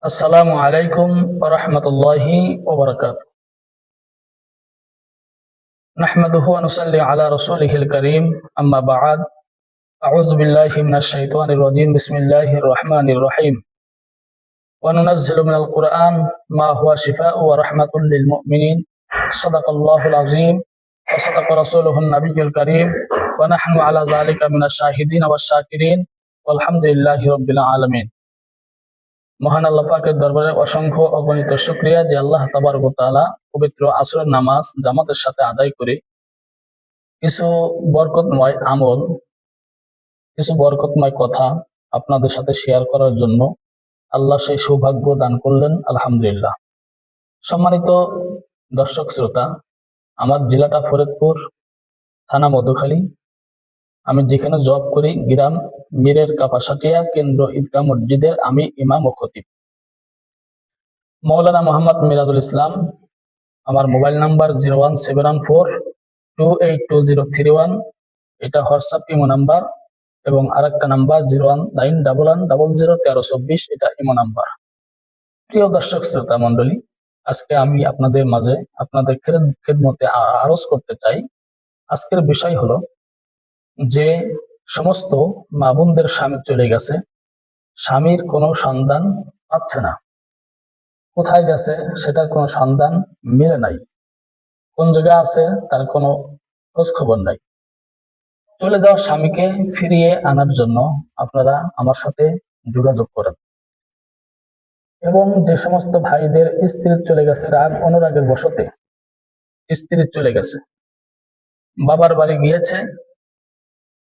السلام عليكم ورحمة الله وبركاته. نحمده ونصلي على رسوله الكريم. أما بعد أعوذ بالله من الشيطان الرجيم. بسم الله الرحمن الرحيم. وننزل من القرآن ما هو شفاء ورحمة للمؤمنين. صدق الله العظيم. وصدق رسوله النبي الكريم. ونحن على ذلك من الشاهدين والشاكرين. والحمد لله رب العالمين. মহান আল্লাহ পাকের দরবারে অসংখ্য অগণিত শুক্রিয়া যে আল্লাহ তাবারক তাআলা পবিত্র আসরের নামাজ, জামাতের সাথে আদায় করে কিছু বরকতময় আমল, কিছু বরকতময় কথা আপনাদের সাথে শেয়ার করার জন্য আল্লাহ সেই সৌভাগ্য দান করলেন, আলহামদুলিল্লাহ। সম্মানিত দর্শক শ্রোতা, আমার জেলাটা ফরিদপুর, থানা মধুখালী। আমি যেখানে জব করি, গ্রাম মীরের কাপাসাটিয়া কেন্দ্র ঈদগাহ মসজিদের আমি ইমাম ও খতিব। মৌলানা মোহাম্মদ মিরাদুল ইসলাম, আমার mobile number zero one seven one four two eight two zero three one, এটা হোয়াটসঅ্যাপ ইমো নাম্বার, এবং আরেকটা number zero one nine double one double zero তেরো চব্বিশ, এটা ইমো নাম্বার। প্রিয় দর্শক শ্রোতা মন্ডলী আজকে আমি আপনাদের মাঝে আপনাদের খেদ- খেদমতে আরজ করতে চাই। আজকের বিষয় হলো যে সমস্ত মা বোনদের স্বামী চলে গেছে। স্বামীর কোনো সন্ধান পাচ্ছে না। কোথায় গেছে সেটার কোনো সন্ধান মিলে নাই। কোন জায়গায় আছে তার কোনো খোঁজ খবর নাই। চলে যাওয়া স্বামীকে ফিরিয়ে আনার জন্য আপনারা আমার সাথে যোগাযোগ করেন। এবং যে সমস্ত ভাইদের স্ত্রী চলে গেছে, রাগ অনুরাগের বশতে স্ত্রী চলে গেছে। বাবার বাড়ি গিয়েছে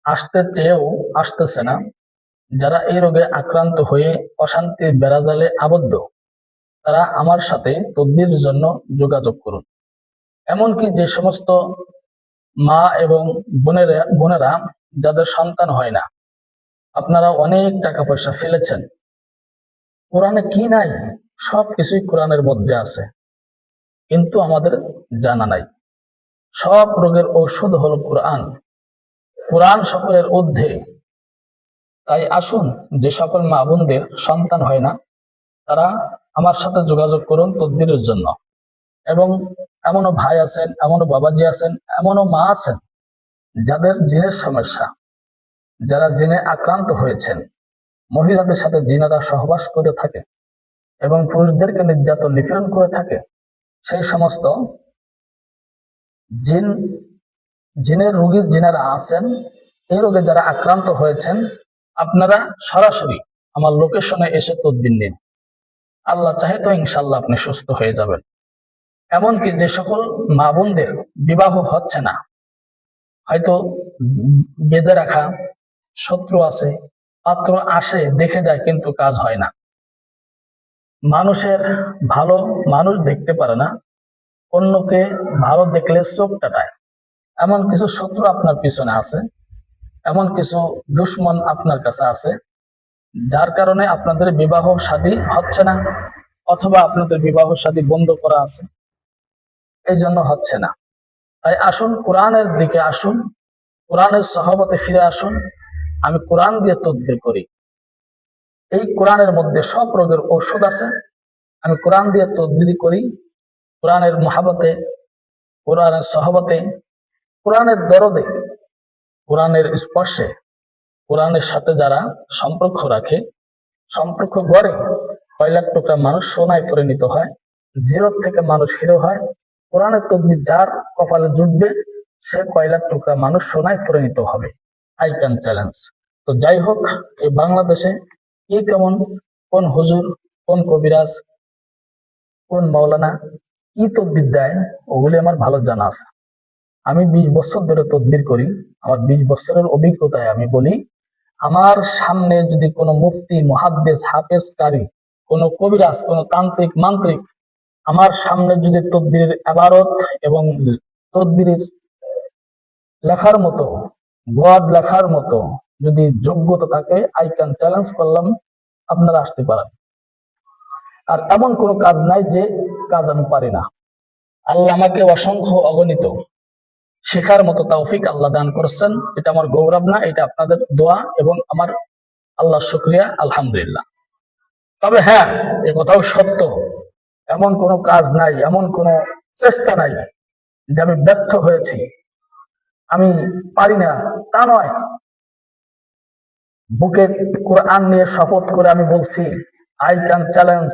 আসতে চেয়েও আসতেছে না। যারা এই রোগে আক্রান্ত হয়ে অশান্তির বেড়াজালে আবদ্ধ, তারা আমার সাথে তদবির জন্য যোগাযোগ করুন। এমনকি যে সমস্ত মা এবং বোনেরা বোনেরা যাদের সন্তান হয় না, আপনারা অনেক টাকা পয়সা ফেলেছেন। কোরআনে কি নাই? সব কিছুই কোরআনের মধ্যে আছে। কিন্তু আমাদের জানা নাই। সব রোগের ঔষধ হলো কোরআন। কোরআন সকলের ঊর্ধ্বে। তাই আসুন যে সকল মা বোনদের সন্তান হয় না, তারা আমার সাথে যোগাযোগ করুন তদবিরের জন্য। এবং এমনও ভাই আছেন, এমনও বাবাজি আছেন, এমনও মা আছেন, যাদের জিনের সমস্যা, যারা জিনে আক্রান্ত হয়েছেন, মহিলাদের সাথে জিনারা সহবাস করে থাকে এবং পুরুষদেরকে নির্যাতন নিপীড়ন করে থাকে, সেই সমস্ত জিন জিনের রোগী যিনারা আছেন, এই রোগে যারা আক্রান্ত হয়েছেন, আপনারা সরাসরি আমার লোকেশনে এসে তদবির নিন। আল্লাহ চাহে তো ইনশাল্লাহ আপনি সুস্থ হয়ে যাবেন। এমনকি যে সকল মা বোনদের বিবাহ হচ্ছে না, হয়তো বেঁধে রাখা, শত্রু আছে, পাত্র আসে, দেখে যায়, কিন্তু কাজ হয় না। মানুষের ভালো মানুষ দেখতে পারে না, অন্যকে ভালো দেখলে চোখ টাটায় এমন কিছু শত্রু আপনার পিছনে আছে, এমন কিছু দুশ্মন আপনার কাছে আছে, যার কারণে আপনাদের বিবাহ শাদী হচ্ছে না, অথবা আপনাদের বিবাহ শাদী বন্ধ করা আছে। এই জন্য হচ্ছে না। তাই আসুন, কোরআনের দিকে আসুন, কোরআনের সহবতে ফিরে আসুন, আমি কোরআন দিয়ে তদবির করি। এই কোরআনের মধ্যে সব রোগের ঔষধ আছে, আমি কোরআন দিয়ে তদবির করি। কোরআনের মহাবতে, কোরআনের সহবতে কোরআনের দরদে, কোরআনের স্পর্শে, কোরআনের সাথে যারা সম্পর্ক রাখে, সম্পর্ক গড়ে কয় লাখ টুকরা মানুষ সোনায় পরিণত হয় জিরো থেকে মানুষ হিরো হয়, কোরআনের তদবির যার কপালে জুটবে, সে কয় লাখ টুকরা মানুষ সোনায় পরিণত হবে। আই ক্যান চ্যালেঞ্জ তো যাই হোক এই বাংলাদেশে কি কেমন, কোন হুজুর, কোন কবিরাজ, কোন মাওলানা, কি তদবির দেয়, ওগুলি আমার ভালো জানা আছে। আমি বিশ বছর ধরে তদবির করি। আমার বিশ বছরের অভিজ্ঞতায় আমি বলি, আমার সামনে যদি কোনো মুফতি মহাদ্দেশ হাফেজ কারি কোনো কবিরাজ, কোনো তান্ত্রিক, মান্ত্রিক আমার সামনে যদি তদবিরের আবারত এবং তদবিরের লেখার মতো গোয়াদ লেখার মতো যদি যোগ্যতা থাকে আই ক্যান চ্যালেঞ্জ করলাম, আপনারা আসতে পারেন। আর এমন কোনো কাজ নাই যে কাজ আমি পারি না। আল্লাহ আমাকে অসংখ্য অগণিত শেখার মতো তৌফিক আল্লাহ দান করছেন। এটা আমার গৌরব না, এটা আপনাদের দোয়া এবং আমার আল্লাহ শুক্রিয়া, আলহামদুলিল্লাহ। তবে হ্যাঁ এ কথাও সত্য। এমন কোনো কাজ নাই, এমন কোনো চেষ্টা নাই যে আমি ব্যর্থ হয়েছি। আমি পারি না, তা নয়। বুকে কোরআন নিয়ে শপথ করে আমি বলছি আই ক্যান চ্যালেঞ্জ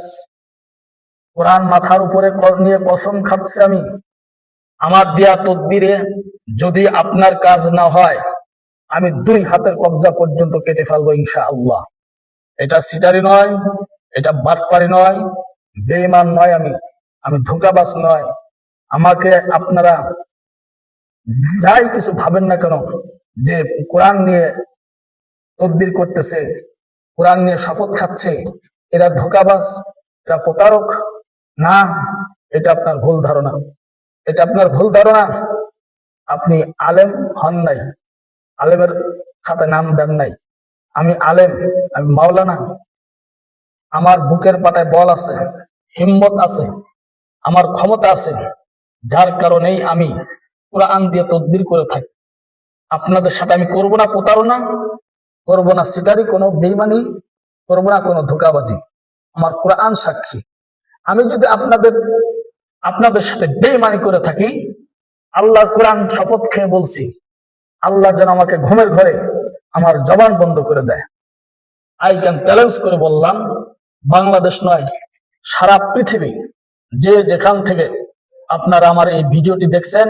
কোরআন মাথার উপরে নিয়ে কসম খাচ্ছি আমি। আমার দেয়া তদবিরে যদি আপনার কাজ না হয়, আমি দুই হাতের কবজা পর্যন্ত কেটে ফেলব ইনশা আল্লাহ এটা সিটারি নয়, এটা বাটফারি নয় বেইমান নয় আমি। আমি ধোকাবাস নয়। আমাকে আপনারা যাই কিছু ভাবেন না কেন, যে কোরআন নিয়ে তদবির করতেছে, কোরআন নিয়ে শপথ খাচ্ছে, এরা ধোকাবাজ, এরা প্রতারক, না, এটা আপনার ভুল ধারণা। এটা আপনার ভুল ধারণা। আপনি আলেম হন নাই। আলেমের খাতায় নাম দেন নাই। আমি আলেম, আমি মাওলানা। আমার বুকের পাটায় বল আছে, হিম্মত আছে, আমার ক্ষমতা আছে। যার কারণেই আমি কোরআন দিয়ে তদবির করে থাকি। আপনাদের সাথে আমি করব না প্রতারণা, করব না সিটারি, কোনো বেইমানি, করব না কোনো ধোকাবাজি। আমার কোরআন সাক্ষী। আমি যদি আপনাদের আপনাদের সাথে বেইমানি করে থাকি, আল্লাহর কোরআন শপথ খেয়ে বলছি, আল্লাহ যেন আমাকে ঘুমের ঘরে আমার জবান বন্ধ করে দেয়। আই ক্যান চ্যালেঞ্জ করে বললাম, বাংলাদেশ নয়, সারা পৃথিবী, যে যেখান থেকে আপনারা আমার এই ভিডিওটি দেখছেন,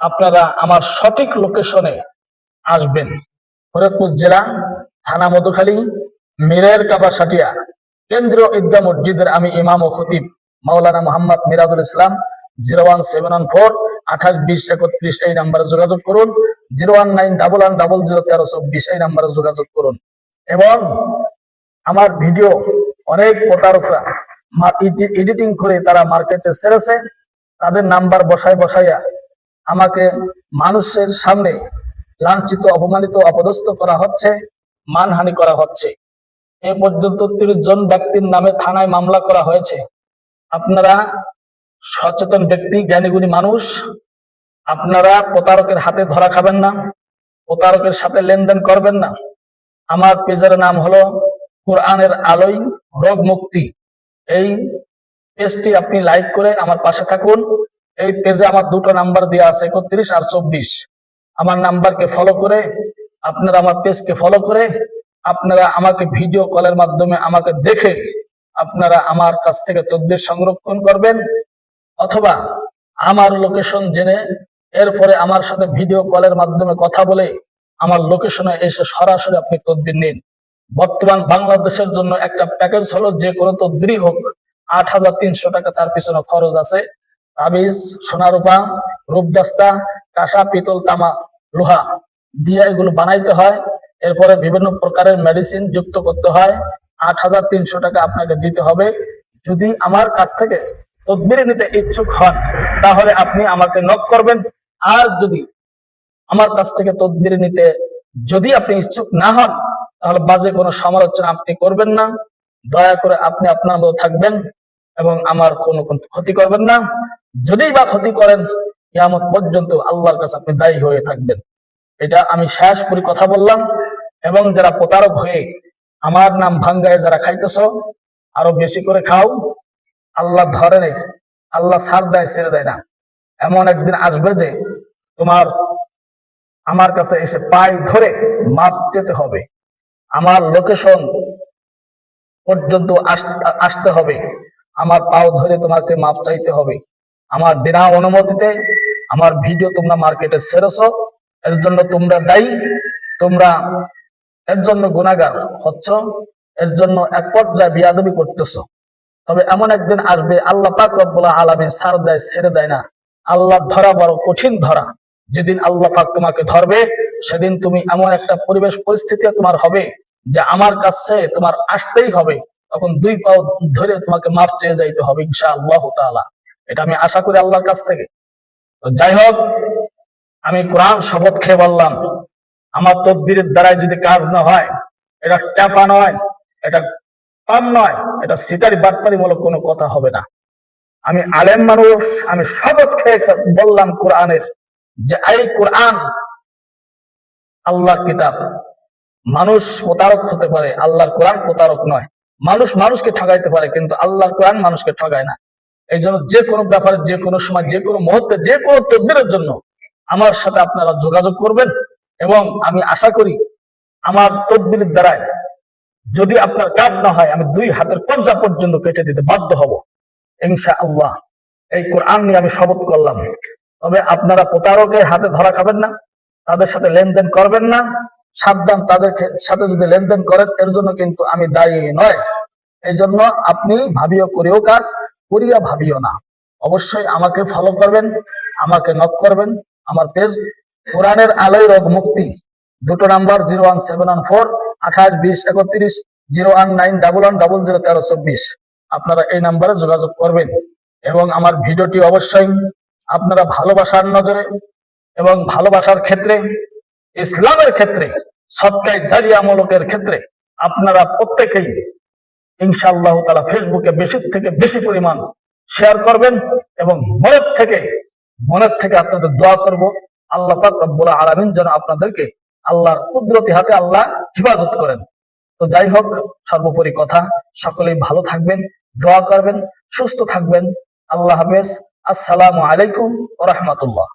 আপনারা আমার সঠিক লোকেশনে আসবেন। ফরিদপুর জেলা, থানা মধুখালী মিরের কাবাসাটিয়া কেন্দ্রীয় ঈদগাহ মসজিদের আমি ইমাম ও খতিব। Maulana Mohammad Mirajul Islam, zero one seven one four, আঠাশ বিশ একত্রিশ, এই নাম্বারে যোগাযোগ করুন। Zero one nine double one double zero তেরো চব্বিশ, এই নাম্বারে যোগাযোগ করুন। এবং আমার ভিডিও অনেক প্রতারকরা এডিটিং করে তারা মার্কেটে ছেড়েছে। তাদের নাম্বার বসায় বসাইয়া আমাকে মানুষের সামনে লাঞ্ছিত, অপমানিত, অপদস্থ করা হচ্ছে, মানহানি করা হচ্ছে। এ পর্যন্ত তিরিশ জন ব্যক্তির নামে থানায় মামলা করা হয়েছে। আপনারা সচেতন ব্যক্তি, জ্ঞানীগুণী মানুষ, আপনারা প্রতারকের হাতে ধরা খাবেন না, প্রতারকের সাথে লেনদেন করবেন না। আমার পেজের নাম হলো কোরআনের আলোয় রোগ মুক্তি। এই পেজটি আপনি লাইক করে আমার পাশে থাকুন। এই পেজে আমার দুটো নাম্বার দেওয়া আছে, একত্রিশ আর চব্বিশ। আমার নাম্বারকে ফলো করে, আপনারা আমার পেজকে ফলো করে, আপনারা আমাকে ভিডিও কলের মাধ্যমে আমাকে দেখে আপনারা আমার কাছ থেকে তদবির সংরক্ষণ করবেন, অথবা আমার লোকেশন জেনে এরপরে আমার সাথে ভিডিও কলের মাধ্যমে কথা বলে আমার লোকেশনে এসে সরাসরি আপনি তদবির নিন। বর্তমান বাংলাদেশের জন্য একটা প্যাকেজ হলো যে কোনো তদবিরই হোক, আট হাজার তিনশো টাকা তার পিছনে খরচ আছে। তাবিজ, সোনারূপা, রূপদাস্তা, কাঁসা, পিতল, তামা, লোহা দিয়ে এগুলো বানাইতে হয়। এরপরে বিভিন্ন প্রকারের মেডিসিন যুক্ত করতে হয়। আট হাজার তিনশো টাকা আপনাকে দিতে হবে। যদি আমার কাছ থেকে তদবির নিতে ইচ্ছুক হন, তাহলে আপনি আমাকে নক করবেন। আর যদি আমার কাছ থেকে তদবির নিতে যদি আপনি ইচ্ছুক না হন, তাহলে বাজে কোনো সমালোচনা আপনি করবেন না। দয়া করে আপনি আপনার মতো থাকবেন এবং আমার কোনো কোনো ক্ষতি করবেন না। যদি বা ক্ষতি করেন, কিয়ামত পর্যন্ত আল্লাহর কাছে আপনি দায়ী হয়ে থাকবেন। এটা আমি শেষ পরি কথা বললাম এবং যারা প্রতারক হয়ে আমার নাম ভাঙ্গায় যারা খাইতেছ, আরও বেশি করে খাও। আল্লাহ ধরে নেই আল্লাহ ছাড় দেয়, ছেড়ে দেয় না। এমন একদিন আসবে যে তোমার, আমার কাছে এসে পাই ধরে মাপ যেতে হবে। আমার লোকেশন পর্যন্ত আস- আসতে হবে। আমার পাও ধরে তোমাকে মাপ চাইতে হবে। আমার বিনা অনুমতিতে আমার ভিডিও তোমরা মার্কেটে ছেড়েছো। এর জন্য তোমরা দায়ী। তোমরা এর জন্য গুণাগার হচ্ছ, এর জন্য এক পর্যায়ে বিয়াদবি করতেছো। তবে এমন একদিন আসবে, আল্লাহ পাক রব্বুল আলামিন ছাড় দেয়, ছেড়ে দেয় না। আল্লাহ ধরা বড় কঠিন ধরা। যেদিন আল্লাহ পাক তোমাকে ধরবে, সেদিন তুমি এমন একটা পরিবেশ পরিস্থিতি তোমার হবে, যে আমার কাছে তোমার আসতেই হবে। তখন দুই পাও ধরে তোমাকে মাপ চেয়ে যাইতে হবে ইনশা আল্লাহ তাআলা। এটা আমি আশা করি আল্লাহর কাছ থেকে। যাই হোক, আমি কোরআন শপথ খেয়ে বললাম আমার তদবিরের দ্বারাই যদি কাজ না হয়, এটা চাপা নয়, এটা পাম নয়, এটা সিটারি বাটপারি মূলক কোনো কথা হবে না। আমি আলেম মানুষ, আমি শপথ খেয়ে বললাম কোরআনের যে এই কোরআন আল্লাহর কিতাব। মানুষ প্রতারক হতে পারে, আল্লাহর কোরআন প্রতারক নয়। মানুষ মানুষকে ঠগাইতে পারে, কিন্তু আল্লাহর কোরআন মানুষকে ঠগায় না। এই জন্য যে কোনো ব্যাপারে, যে কোনো সময়, যে কোনো মুহূর্তে, যে কোনো তদবিরের জন্য আমার সাথে আপনারা যোগাযোগ করবেন। এবং আমি আশা করি আমার তদবিরের দ্বারাই যদি আপনার কাজ না হয়, আমি দুই হাতের পর্যা পর্যন্ত কেটে দিতে বাধ্য হব। ইনশা আল্লাহ এই কোরআন নিয়ে আমি শপথ করলাম। তবে আপনারা প্রতারকের হাতে ধরা খাবেন না, তাদের সাথে লেনদেন করবেন না। সাবধান তাদের সাথে যদি লেনদেন করেন, এর জন্য কিন্তু আমি দায়ী নয়। এই জন্য আপনি ভাবিও করিও কাজ, করিয়া ভাবিও না। অবশ্যই আমাকে ফলো করবেন, আমাকে নক করবেন, আমার পেজ কোরআনের আলোয় রোগ মুক্তি। দুটো number zero one seven one four, আঠাশ, বিশ, একত্রিশ, zero one nine double one double zero তেরো চব্বিশ। আপনারা এই নাম্বারে যোগাযোগ করবেন এবং আমার ভিডিওটি অবশ্যই আপনারা ভালোবাসার নজরে এবং ভালোবাসার ক্ষেত্রে, ইসলামের ক্ষেত্রে সৎকায় জারিয়ামূলকের ক্ষেত্রে আপনারা প্রত্যেকেই ইনশাআল্লাহ তালা ফেসবুকে বেশি থেকে বেশি পরিমাণ শেয়ার করবেন এবং মনের থেকে মনের থেকে আপনাদের দোয়া করব। আল্লাহ রব্বুল আলমিন যেন আপনাদেরকে আল্লাহর কুদরতি হাতে আল্লাহ হেফাজত করেন। তো যাই হোক, সর্বোপরি কথা, সকলেই ভালো থাকবেন, দোয়া করবেন, সুস্থ থাকবেন। আল্লাহ হাফেজ। আসসালামু আলাইকুম রাহমাতুল্লাহ।